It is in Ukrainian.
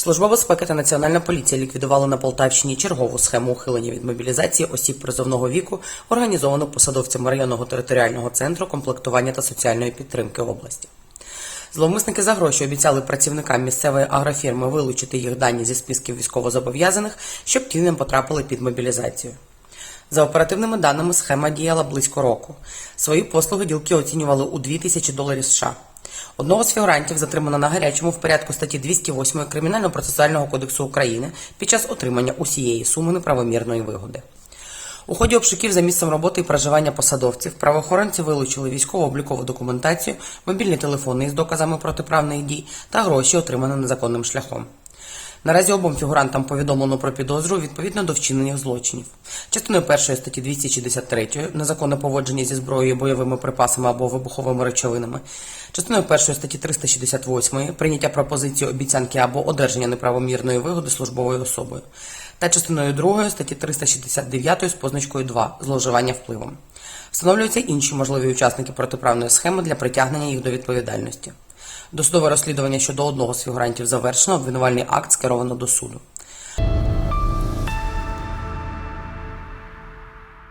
Служба безпеки та Національна поліція ліквідували на Полтавщині чергову схему ухилення від мобілізації осіб призовного віку, організовану посадовцями районного територіального центру комплектування та соціальної підтримки області. Зловмисники за гроші обіцяли працівникам місцевої агрофірми вилучити їх дані зі списків військовозобов'язаних, щоб ті не потрапили під мобілізацію. За оперативними даними, схема діяла близько року. Свої послуги ділки оцінювали у 2 тисячі доларів США. Одного з фігурантів затримано на гарячому в порядку статті 208 Кримінально-процесуального кодексу України під час отримання усієї суми неправомірної вигоди. У ході обшуків за місцем роботи і проживання посадовців правоохоронці вилучили військово-облікову документацію, мобільні телефони із доказами протиправних дій та гроші, отримані незаконним шляхом. Наразі обом фігурантам повідомлено про підозру відповідно до вчинених злочинів. Частиною першої статті 263 незаконне поводження зі зброєю, бойовими припасами або вибуховими речовинами. Частиною першої статті 368 прийняття пропозиції обіцянки або одержання неправомірної вигоди службовою особою. Та частиною другої статті 369 з позначкою 2 зловживання впливом. Встановлюються інші можливі учасники протиправної схеми для притягнення їх до відповідальності. Досудове розслідування щодо одного з фігурантів завершено, обвинувальний акт скеровано до суду.